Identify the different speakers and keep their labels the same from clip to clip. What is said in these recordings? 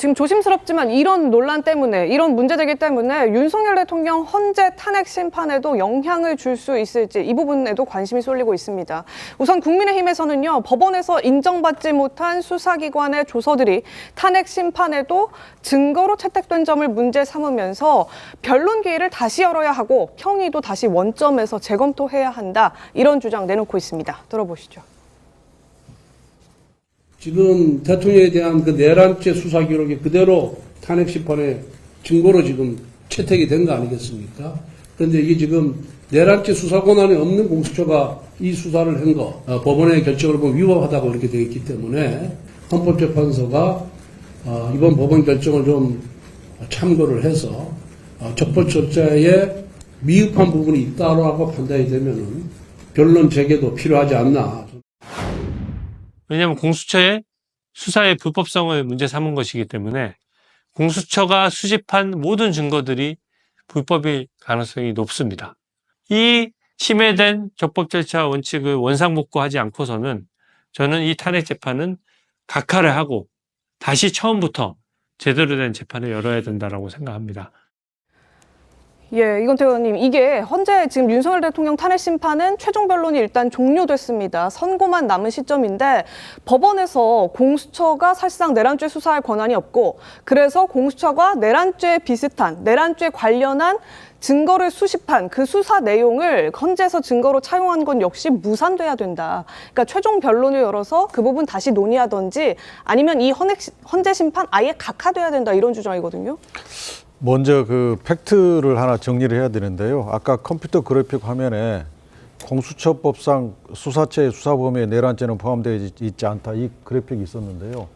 Speaker 1: 지금 조심스럽지만 이런 논란 때문에 이런 문제되기 때문에 윤석열 대통령 헌재 탄핵 심판에도 영향을 줄 수 있을지 이 부분에도 관심이 쏠리고 있습니다. 우선 국민의힘에서는요 법원에서 인정받지 못한 수사기관의 조서들이 탄핵 심판에도 증거로 채택된 점을 문제 삼으면서 변론 기회를 다시 열어야 하고 평의도 다시 원점에서 재검토해야 한다 이런 주장 내놓고 있습니다. 들어보시죠.
Speaker 2: 지금 대통령에 대한 그 내란죄 수사 기록이 그대로 탄핵 심판의 증거로 지금 채택이 된 거 아니겠습니까? 그런데 이게 지금 내란죄 수사 권한이 없는 공수처가 이 수사를 한 거, 어, 법원의 결정을 보면 위법하다고 이렇게 되어 있기 때문에 헌법재판소가 어, 이번 법원 결정을 좀 참고를 해서 어, 적법절자에 미흡한 부분이 있다라고 판단이 되면은 변론 재개도 필요하지 않나.
Speaker 3: 왜냐하면 공수처의 수사의 불법성을 문제 삼은 것이기 때문에 공수처가 수집한 모든 증거들이 불법일 가능성이 높습니다. 이 침해된 적법 절차 원칙을 원상복구하지 않고서는 저는 이 탄핵 재판은 각하를 하고 다시 처음부터 제대로 된 재판을 열어야 된다라고 생각합니다.
Speaker 1: 예, 이건태 의원님, 이게 현재 지금 윤석열 대통령 탄핵 심판은 최종 변론이 일단 종료됐습니다. 선고만 남은 시점인데 법원에서 공수처가 사실상 내란죄 수사할 권한이 없고 그래서 공수처가 내란죄 비슷한 내란죄 관련한 증거를 수집한 그 수사 내용을 헌재에서 증거로 차용한 건 역시 무산돼야 된다. 그러니까 최종 변론을 열어서 그 부분 다시 논의하던지 아니면 이 헌액, 헌재 심판 아예 각하돼야 된다 이런 주장이거든요.
Speaker 4: 먼저 그 팩트를 하나 정리를 해야 되는데요. 아까 컴퓨터 그래픽 화면에 공수처법상 수사체 수사 범위에 내란죄는 포함되어 있- 있지 않다 이 그래픽이 있었는데요.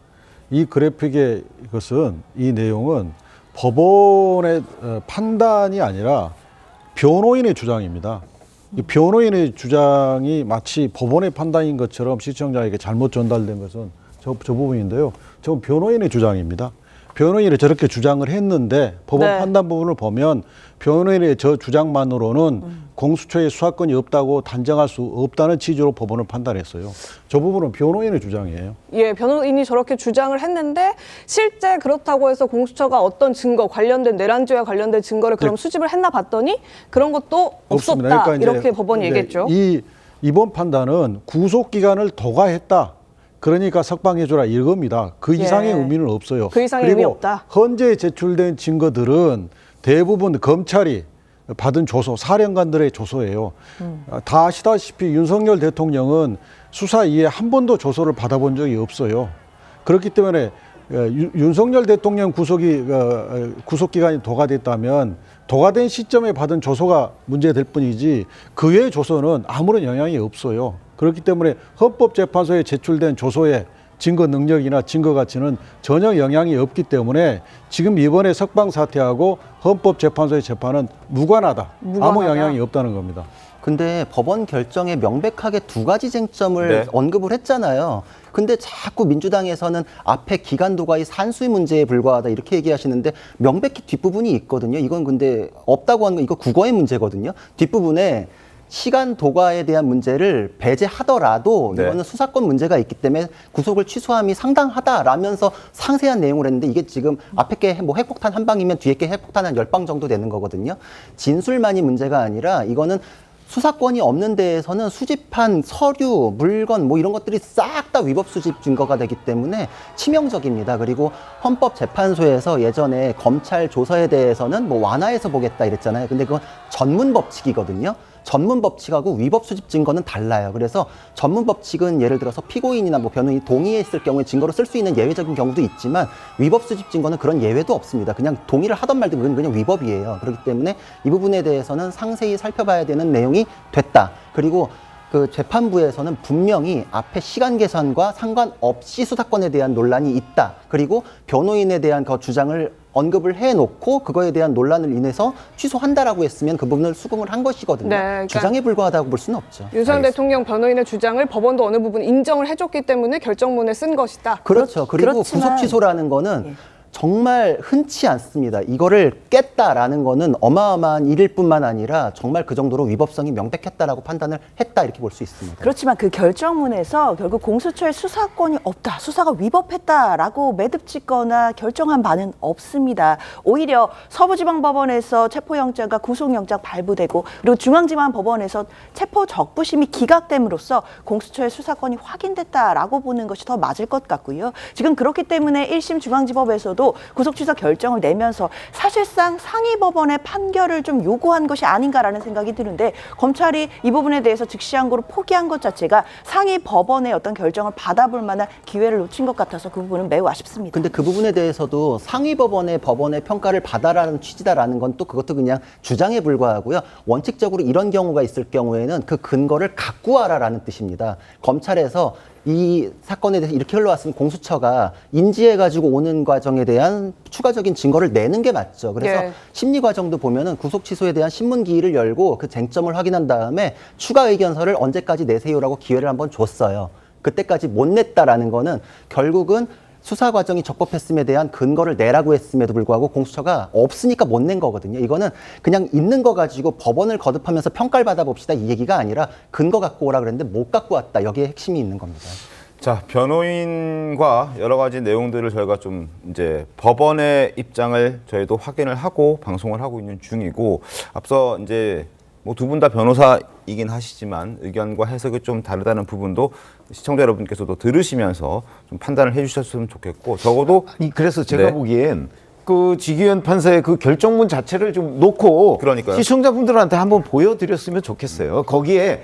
Speaker 4: 이 그래픽의 것은 이 내용은 법원의 어, 판단이 아니라 변호인의 주장입니다. 이 변호인의 주장이 마치 법원의 판단인 것처럼 시청자에게 잘못 전달된 것은 저, 저 부분인데요. 저건 변호인의 주장입니다. 변호인이 저렇게 주장을 했는데 법원
Speaker 1: 네.
Speaker 4: 판단 부분을 보면 변호인의 저 주장만으로는 공수처의 수사권이 없다고 단정할 수 없다는 취지로 법원을 판단했어요. 저 부분은 변호인의 주장이에요.
Speaker 1: 예, 변호인이 저렇게 주장을 했는데 실제 그렇다고 해서 공수처가 어떤 증거 관련된 내란죄와 관련된 증거를 그럼 수집을 했나 봤더니 그런 것도 없었다.
Speaker 4: 그러니까
Speaker 1: 이렇게 법원이
Speaker 4: 이제
Speaker 1: 얘기했죠.
Speaker 4: 이 이번 판단은 구속 기간을 도과했다. 그러니까 석방해줘라 이겁니다. 그
Speaker 1: 예.
Speaker 4: 이상의 의미는 없어요.
Speaker 1: 그 이상의
Speaker 4: 그리고
Speaker 1: 의미 없다.
Speaker 4: 현재 제출된 증거들은 대부분 검찰이 받은 조서, 사령관들의 조서예요.
Speaker 1: 음.
Speaker 4: 아, 다 아시다시피 윤석열 대통령은 수사 이후에 한 번도 조서를 받아본 적이 없어요. 그렇기 때문에 어, 윤- 윤석열 대통령 구속이 어, 어, 구속 기간이 도과됐다면 도과된 시점에 받은 조서가 문제될 뿐이지 그 외의 조서는 아무런 영향이 없어요. 그렇기 때문에 헌법재판소에 제출된 조서에 증거 능력이나 증거 가치는 전혀 영향이 없기 때문에 지금 이번에 석방 사태하고 헌법재판소의 재판은 무관하다. 아무
Speaker 1: 무관하다.
Speaker 4: 영향이 없다는 겁니다.
Speaker 5: 근데 법원 결정에 명백하게 두 가지 쟁점을
Speaker 6: 네.
Speaker 5: 언급을 했잖아요. 근데 자꾸 민주당에서는 앞에 기간 도과의 산수의 문제에 불과하다 이렇게 얘기하시는데 명백히 뒷부분이 있거든요. 이건 근데 없다고 하는 건 이거 국어의 문제거든요. 뒷부분에 시간 도과에 대한 문제를 배제하더라도
Speaker 6: 네.
Speaker 5: 이거는 수사권 문제가 있기 때문에 구속을 취소함이 상당하다라면서 상세한 내용을 했는데 이게 지금 앞에 게 뭐 핵폭탄 한 방이면 뒤에 게 핵폭탄 한 열 방 정도 되는 거거든요. 진술만이 문제가 아니라 이거는 수사권이 없는 데에서는 수집한 서류, 물건 뭐 이런 것들이 싹 다 위법 수집 증거가 되기 때문에 치명적입니다. 그리고 헌법재판소에서 예전에 검찰 조서에 대해서는 뭐 완화해서 보겠다 이랬잖아요. 근데 그건 전문 법칙이거든요. 전문 법칙하고 위법 수집 증거는 달라요. 그래서 전문 법칙은 예를 들어서 피고인이나 뭐 변호인이 동의했을 경우에 증거로 쓸 수 있는 예외적인 경우도 있지만 위법 수집 증거는 그런 예외도 없습니다. 그냥 동의를 하던 말든 그건 그냥 위법이에요. 그렇기 때문에 이 부분에 대해서는 상세히 살펴봐야 되는 내용이 됐다. 그리고 그 재판부에서는 분명히 앞에 시간 계산과 상관없이 수사권에 대한 논란이 있다. 그리고 변호인에 대한 그 주장을 언급을 해놓고 그거에 대한 논란을 인해서 취소한다라고 했으면 그 부분을 수긍을 한 것이거든요.
Speaker 1: 네, 그러니까
Speaker 5: 주장에 불과하다고 볼 수는 없죠.
Speaker 1: 윤석열 대통령 변호인의 주장을 법원도 어느 부분 인정을 해줬기 때문에 결정문에 쓴 것이다.
Speaker 5: 그렇죠. 그리고
Speaker 1: 그렇지만-
Speaker 5: 구속 취소라는 거는 정말 흔치 않습니다. 이거를 깼다라는 거는 어마어마한 일일 뿐만 아니라 정말 그 정도로 위법성이 명백했다라고 판단을 했다 이렇게 볼 수 있습니다.
Speaker 6: 그렇지만 그 결정문에서 결국 공수처의 수사권이 없다, 수사가 위법했다라고 매듭 짓거나 결정한 바는 없습니다. 오히려 서부지방법원에서 체포영장과 구속영장 발부되고 그리고 중앙지방법원에서 체포 적부심이 기각됨으로써 공수처의 수사권이 확인됐다라고 보는 것이 더 맞을 것 같고요. 지금 그렇기 때문에 1심 중앙지법에서도 구속 취소 결정을 내면서 사실상 상위 법원의 판결을 좀 요구한 것이 아닌가라는 생각이 드는데 검찰이 이 부분에 대해서 즉시 항고로 포기한 것 자체가 상위 법원의 어떤 결정을 받아볼 만한 기회를 놓친 것 같아서 그 부분은 매우 아쉽습니다.
Speaker 5: 근데 그 부분에 대해서도 상위 법원의 법원의 평가를 받아라는 취지다라는 건 또 그것도 그냥 주장에 불과하고요. 원칙적으로 이런 경우가 있을 경우에는 그 근거를 갖고 와라라는 뜻입니다. 검찰에서 이 사건에 대해서 이렇게 흘러왔으면 공수처가 인지해가지고 오는 과정에 대한 추가적인 증거를 내는 게 맞죠. 그래서
Speaker 1: 예.
Speaker 5: 심리 과정도 보면은 구속 취소에 대한 신문 기일을 열고 그 쟁점을 확인한 다음에 추가 의견서를 언제까지 내세요라고 기회를 한번 줬어요. 그때까지 못 냈다라는 거는 결국은 수사 과정이 적법했음에 대한 근거를 내라고 했음에도 불구하고 공수처가 없으니까 못 낸 거거든요. 이거는 그냥 있는 거 가지고 법원을 거듭하면서 평가를 받아봅시다 이 얘기가 아니라 근거 갖고 오라 그랬는데 못 갖고 왔다. 여기에 핵심이 있는 겁니다.
Speaker 7: 자, 변호인과 여러 가지 내용들을 저희가 좀 이제 법원의 입장을 저희도 확인을 하고 방송을 하고 있는 중이고 앞서 이제 뭐 두 분 다 변호사이긴 하시지만 의견과 해석이 좀 다르다는 부분도 시청자 여러분께서도 들으시면서 좀 판단을 해주셨으면 좋겠고 적어도
Speaker 8: 아니, 그래서 제가
Speaker 7: 네.
Speaker 8: 보기엔 그 지기현 판사의 그 결정문 자체를 좀 놓고
Speaker 7: 그러니까요.
Speaker 8: 시청자분들한테 한번 보여드렸으면 좋겠어요. 거기에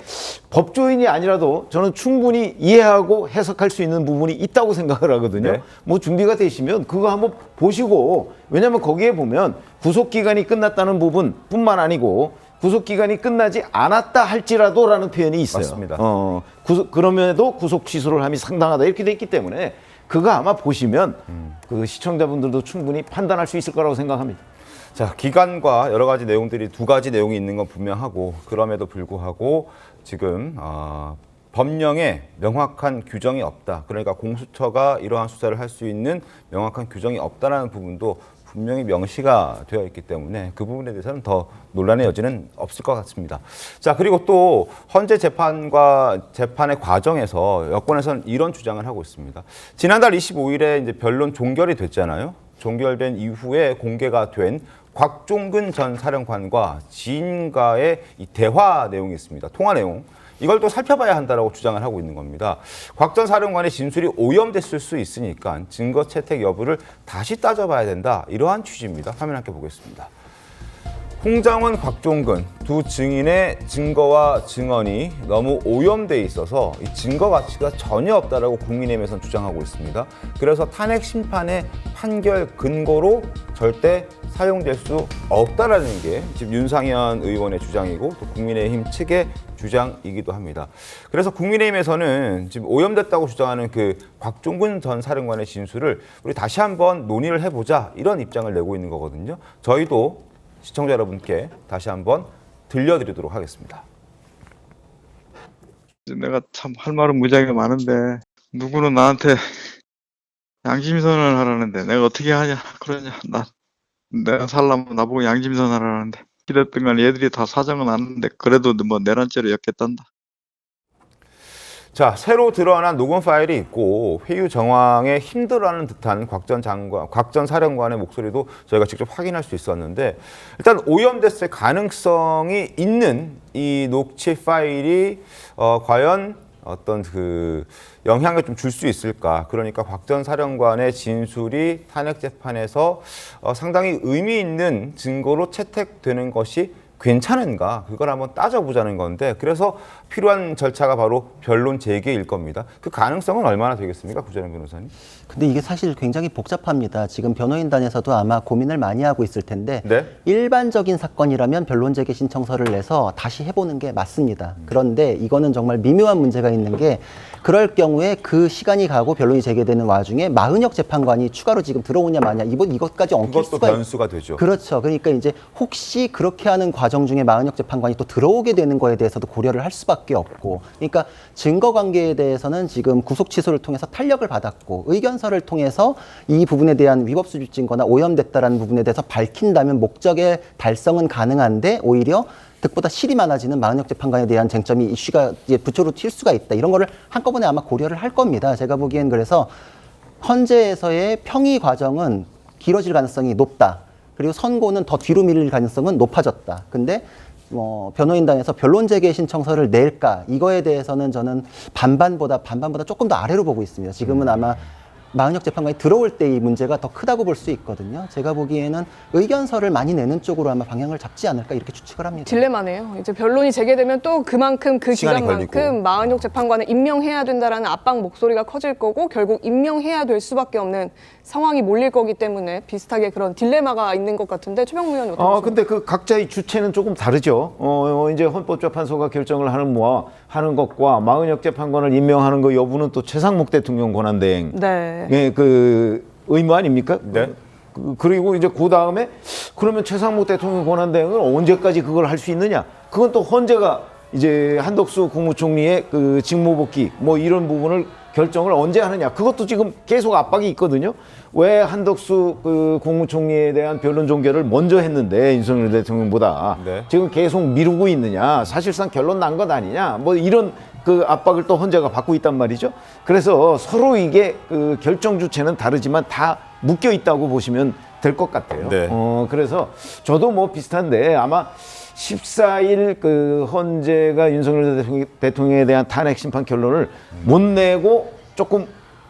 Speaker 8: 법조인이 아니라도 저는 충분히 이해하고 해석할 수 있는 부분이 있다고 생각을 하거든요.
Speaker 7: 네.
Speaker 8: 뭐 준비가 되시면 그거 한번 보시고 왜냐하면 거기에 보면 구속 기간이 끝났다는 부분뿐만 아니고 구속 기간이 끝나지 않았다 할지라도라는 표현이 있어요.
Speaker 7: 맞습니다.
Speaker 8: 어, 구속, 그럼에도 구속 취소를 함이 상당하다 이렇게 돼 있기 때문에 그거 아마 보시면 그 시청자분들도 충분히 판단할 수 있을 거라고 생각합니다.
Speaker 7: 자, 기간과 여러 가지 내용들이 두 가지 내용이 있는 건 분명하고 그럼에도 불구하고 지금 어, 법령에 명확한 규정이 없다. 그러니까 공수처가 이러한 수사를 할 수 있는 명확한 규정이 없다라는 부분도 분명히 명시가 되어 있기 때문에 그 부분에 대해서는 더 논란의 여지는 없을 것 같습니다. 자, 그리고 또 헌재 재판과 재판의 과정에서 여권에서는 이런 주장을 하고 있습니다. 지난달 25일에 이제 변론 종결이 됐잖아요. 종결된 이후에 공개가 된 곽종근 전 사령관과 지인과의 이 대화 내용이 있습니다. 통화 내용. 이걸 또 살펴봐야 한다라고 주장을 하고 있는 겁니다. 곽 전 사령관의 진술이 오염됐을 수 있으니까 증거 채택 여부를 다시 따져봐야 된다. 이러한 취지입니다. 화면 함께 보겠습니다. 홍장원, 곽종근 두 증인의 증거와 증언이 너무 오염돼 있어서 이 증거 가치가 전혀 없다라고 국민의힘에서는 주장하고 있습니다. 그래서 탄핵 심판의 판결 근거로 절대 사용될 수 없다라는 게 지금 윤상현 의원의 주장이고 또 국민의힘 측의 주장이기도 합니다. 그래서 국민의힘에서는 지금 오염됐다고 주장하는 그 곽종근 전 사령관의 진술을 우리 다시 한번 논의를 해보자 이런 입장을 내고 있는 거거든요. 저희도 시청자 여러분께 다시 한번 들려드리도록 하겠습니다.
Speaker 9: 내가 참 할 말은 무지하게 많은데 누구는 나한테 양심선언을 하라는데 내가 어떻게 하냐 그러냐 나 내가 살라면 나보고 양심선언 하라는데 기랬던 건 얘들이 다 사정은 아는데 그래도 뭐 내란죄로 엮겠단다
Speaker 7: 자, 새로 드러난 녹음 파일이 있고 회유 정황에 힘들어하는 듯한 곽전 장관, 곽전 사령관의 목소리도 저희가 직접 확인할 수 있었는데 일단 오염됐을 가능성이 있는 이 녹취 파일이 어, 과연 어떤 그 영향을 좀 줄 수 있을까? 그러니까 곽전 사령관의 진술이 탄핵 재판에서 어, 상당히 의미 있는 증거로 채택되는 것이 괜찮은가 그걸 한번 따져보자는 건데 그래서 필요한 절차가 바로 변론 재개일 겁니다. 그 가능성은 얼마나 되겠습니까, 구재령 변호사님?
Speaker 5: 근데 이게 사실 굉장히 복잡합니다. 지금 변호인단에서도 아마 고민을 많이 하고 있을 텐데
Speaker 7: 네.
Speaker 5: 일반적인 사건이라면 변론 재개 신청서를 내서 다시 해보는 게 맞습니다. 그런데 이거는 정말 미묘한 문제가 있는 게 그럴 경우에 그 시간이 가고 변론이 재개되는 와중에 마흔역 재판관이 추가로 지금 들어오냐 마냐 이번 이것까지 엉킬
Speaker 7: 그것도
Speaker 5: 수가 있-
Speaker 7: 변수가 되죠.
Speaker 5: 그렇죠. 그러니까 이제 혹시 그렇게 하는 과정 과정 중에 마은혁 재판관이 또 들어오게 되는 거에 대해서도 고려를 할 수밖에 없고 그러니까 증거 관계에 대해서는 지금 구속 취소를 통해서 탄력을 받았고 의견서를 통해서 이 부분에 대한 위법 수집 증거나 오염됐다라는 부분에 대해서 밝힌다면 목적의 달성은 가능한데 오히려 득보다 실이 많아지는 마은혁 재판관에 대한 쟁점이 이슈가 부초로 튈 수가 있다. 이런 거를 한꺼번에 아마 고려를 할 겁니다. 제가 보기엔 그래서 헌재에서의 평의 과정은 길어질 가능성이 높다. 그리고 선고는 더 뒤로 밀릴 가능성은 높아졌다. 근데 뭐 변호인단에서 변론 제기 신청서를 낼까 이거에 대해서는 저는 반반보다 반반보다 조금 더 아래로 보고 있습니다. 지금은 아마 마은혁 재판관이 들어올 때 이 문제가 더 크다고 볼 수 있거든요. 제가 보기에는 의견서를 많이 내는 쪽으로 아마 방향을 잡지 않을까 이렇게 추측을 합니다.
Speaker 1: 딜레마네요. 이제 변론이 재개되면 또 그만큼 그
Speaker 7: 시간이
Speaker 1: 기간만큼
Speaker 7: 걸리고.
Speaker 1: 마은혁 재판관을 임명해야 된다라는 압박 목소리가 커질 거고 결국 임명해야 될 수밖에 없는 상황이 몰릴 거기 때문에 비슷하게 그런 딜레마가 있는 것 같은데 최병무 의원 어떻게
Speaker 8: 어,
Speaker 1: 보세요?
Speaker 8: 근데 그 각자의 주체는 조금 다르죠. 어, 어, 이제 헌법재판소가 결정을 하는 뭐와 하는 것과 마은혁 재판관을 임명하는 거 여부는 또 최상목 대통령 권한대행
Speaker 1: 네.
Speaker 8: 예, 그 의무 아닙니까?
Speaker 7: 네.
Speaker 8: 그, 그리고 이제 그 다음에 그러면 최상목 대통령 권한대행은 언제까지 그걸 할 수 있느냐? 그건 또 헌재가 이제 한덕수 국무총리의 그 직무 복귀 뭐 이런 부분을 결정을 언제 하느냐? 그것도 지금 계속 압박이 있거든요. 왜 한덕수 그 국무총리에 대한 변론 종결을 먼저 했는데 윤석열 대통령보다
Speaker 7: 네.
Speaker 8: 지금 계속 미루고 있느냐? 사실상 결론 난 것 아니냐? 뭐 이런 그 압박을 또 헌재가 받고 있단 말이죠. 그래서 서로 이게 그 결정 주체는 다르지만 다 묶여 있다고 보시면 될 것 같아요.
Speaker 7: 네.
Speaker 8: 어, 그래서 저도 뭐 비슷한데 아마 14일 그 헌재가 윤석열 대통령- 대통령에 대한 탄핵 심판 결론을 못 내고 조금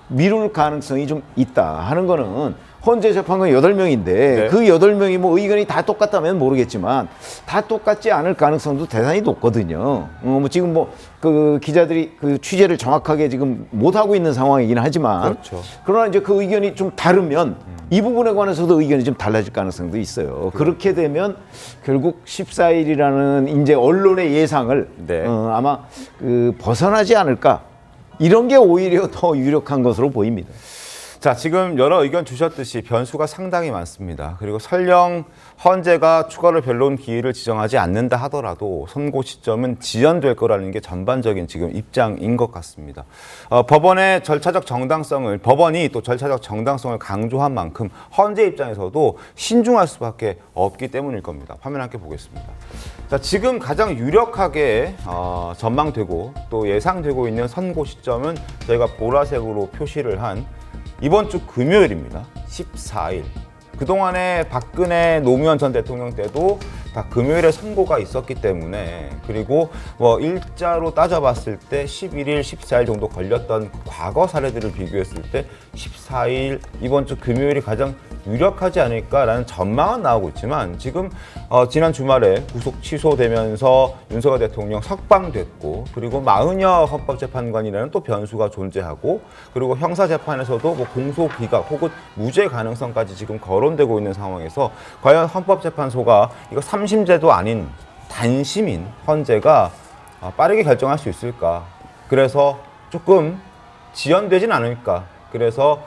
Speaker 8: 미룰 가능성이 좀 있다 하는 거는 헌재 재판관 여덟 명인데
Speaker 7: 네.
Speaker 8: 그 여덟 명이뭐 의견이 다 똑같다면 모르겠지만 다 똑같지 않을 가능성도 대단히 높거든요. 어, 뭐 지금 뭐 그 기자들이 그 취재를 정확하게 지금 못 하고 있는 상황이긴 하지만
Speaker 7: 그렇죠.
Speaker 8: 그러나 이제 그 의견이 좀 다르면 이 부분에 관해서도 의견이 좀 달라질 가능성도 있어요. 그렇게 되면 결국 14일이라는 이제 언론의 예상을
Speaker 7: 네.
Speaker 8: 어, 아마 그 벗어나지 않을까 이런 게 오히려 더 유력한 것으로 보입니다.
Speaker 7: 자, 지금 여러 의견 주셨듯이 변수가 상당히 많습니다. 그리고 설령 헌재가 추가로 변론 기일을 지정하지 않는다 하더라도 선고 시점은 지연될 거라는 게 전반적인 지금 입장인 것 같습니다. 어, 법원의 절차적 정당성을 법원이 또 절차적 정당성을 강조한 만큼 헌재 입장에서도 신중할 수밖에 없기 때문일 겁니다. 화면 함께 보겠습니다. 자, 지금 가장 유력하게 어, 전망되고 또 예상되고 있는 선고 시점은 저희가 보라색으로 표시를 한 이번 주 금요일입니다. 14일. 그동안에 박근혜 노무현 전 대통령 때도 다 금요일에 선고가 있었기 때문에 그리고 뭐 일자로 따져봤을 때 11일, 14일 정도 걸렸던 그 과거 사례들을 비교했을 때 14일 이번 주 금요일이 가장 유력하지 않을까라는 전망은 나오고 있지만 지금 어, 지난 주말에 구속 취소되면서 윤석열 대통령 석방됐고 그리고 마은여 헌법재판관이라는 또 변수가 존재하고 그리고 형사재판에서도 뭐 공소 기각 혹은 무죄 가능성까지 지금 거론되고 있는 상황에서 과연 헌법재판소가 이거 삼심제도 아닌 단심인 헌재가 아, 빠르게 결정할 수 있을까? 그래서 조금 지연되진 않을까? 그래서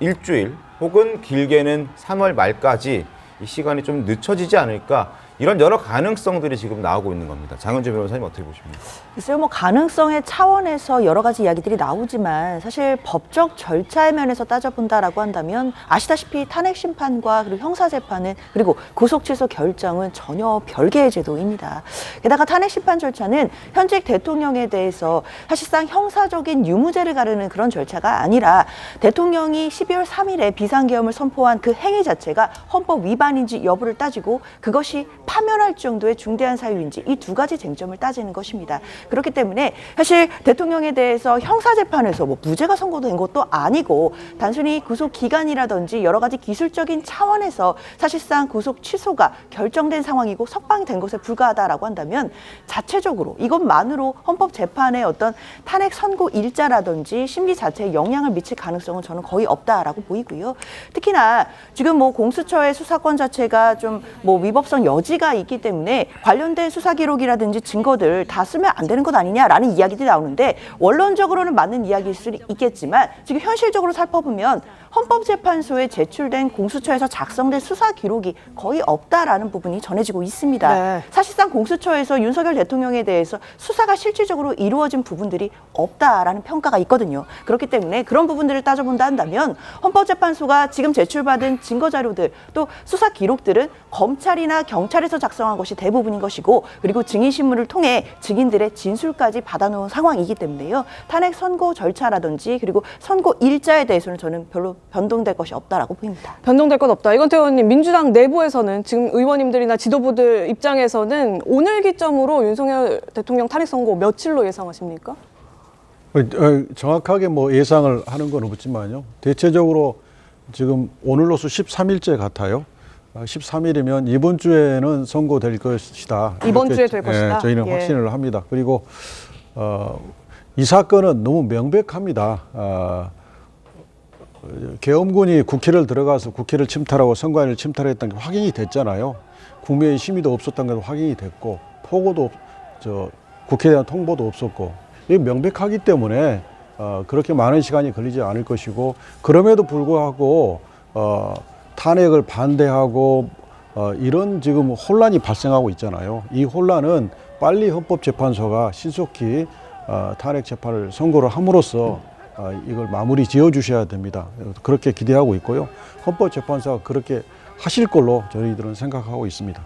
Speaker 7: 일주일 혹은 길게는 3월 말까지 이 시간이 좀 늦춰지지 않을까? 이런 여러 가능성들이 지금 나오고 있는 겁니다. 장현주 변호사님 어떻게 보십니까?
Speaker 6: 글쎄요, 뭐 가능성의 차원에서 여러 가지 이야기들이 나오지만 사실 법적 절차의 면에서 따져본다라고 한다면 아시다시피 탄핵 심판과 그리고 형사 재판은 그리고 구속 취소 결정은 전혀 별개의 제도입니다. 게다가 탄핵 심판 절차는 현직 대통령에 대해서 사실상 형사적인 유무죄를 가르는 그런 절차가 아니라 대통령이 12월 3일에 비상계엄을 선포한 그 행위 자체가 헌법 위반인지 여부를 따지고 그것이 파면할 정도의 중대한 사유인지 이 두 가지 쟁점을 따지는 것입니다. 그렇기 때문에 사실 대통령에 대해서 형사재판에서 뭐 무죄가 선고된 것도 아니고 단순히 구속 기간이라든지 여러 가지 기술적인 차원에서 사실상 구속 취소가 결정된 상황이고 석방이 된 것에 불과하다라고 한다면 자체적으로 이것만으로 헌법재판의 어떤 탄핵 선고 일자라든지 심리 자체에 영향을 미칠 가능성은 저는 거의 없다라고 보이고요. 특히나 지금 뭐 공수처의 수사권 자체가 좀 뭐 위법성 여지가 있기 때문에 관련된 수사 기록이라든지 증거들 다 쓰면 안 되는 것 아니냐라는 이야기들이 나오는데 원론적으로는 맞는 이야기일 수 있겠지만 지금 현실적으로 살펴보면 헌법재판소에 제출된 공수처에서 작성된 수사 기록이 거의 없다라는 부분이 전해지고 있습니다.
Speaker 1: 네.
Speaker 6: 사실상 공수처에서 윤석열 대통령에 대해서 수사가 실질적으로 이루어진 부분들이 없다라는 평가가 있거든요. 그렇기 때문에 그런 부분들을 따져본다 한다면 헌법재판소가 지금 제출받은 증거 자료들 또 수사 기록들은 검찰이나 경찰에서 작성한 것이 대부분인 것이고 그리고 증인 신문을 통해 증인들의 진술까지 받아놓은 상황이기 때문에요. 탄핵 선고 절차라든지 그리고 선고 일자에 대해서는 저는 별로 변동될 것이 없다라고 보입니다.
Speaker 1: 변동될 것 없다. 이건태 의원님, 민주당 내부에서는 지금 의원님들이나 지도부들 입장에서는 오늘 기점으로 윤석열 대통령 탄핵 선고 며칠로 예상하십니까?
Speaker 4: 어, 어, 정확하게 뭐 예상을 하는 건 없지만요. 대체적으로 지금 오늘로서 13일째 같아요. 13일이면 이번 주에는 선고될 것이다.
Speaker 1: 이번 주에 될
Speaker 4: 예,
Speaker 1: 것이다?
Speaker 4: 저희는
Speaker 1: 예.
Speaker 4: 확신을 합니다. 그리고 어, 이 사건은 너무 명백합니다. 어, 계엄군이 국회를 들어가서 국회를 침탈하고 선관위를 침탈했던 게 확인이 됐잖아요. 국민의 심의도 없었던 게 확인이 됐고 포고도 없- 저 국회에 대한 통보도 없었고 이게 명백하기 때문에 어, 그렇게 많은 시간이 걸리지 않을 것이고 그럼에도 불구하고 어, 탄핵을 반대하고 어, 이런 지금 혼란이 발생하고 있잖아요. 이 혼란은 빨리 헌법재판소가 신속히 어, 탄핵 재판을 선고를 함으로써 어, 이걸 마무리 지어 주셔야 됩니다. 그렇게 기대하고 있고요. 헌법재판소가 그렇게 하실 걸로 저희들은 생각하고 있습니다.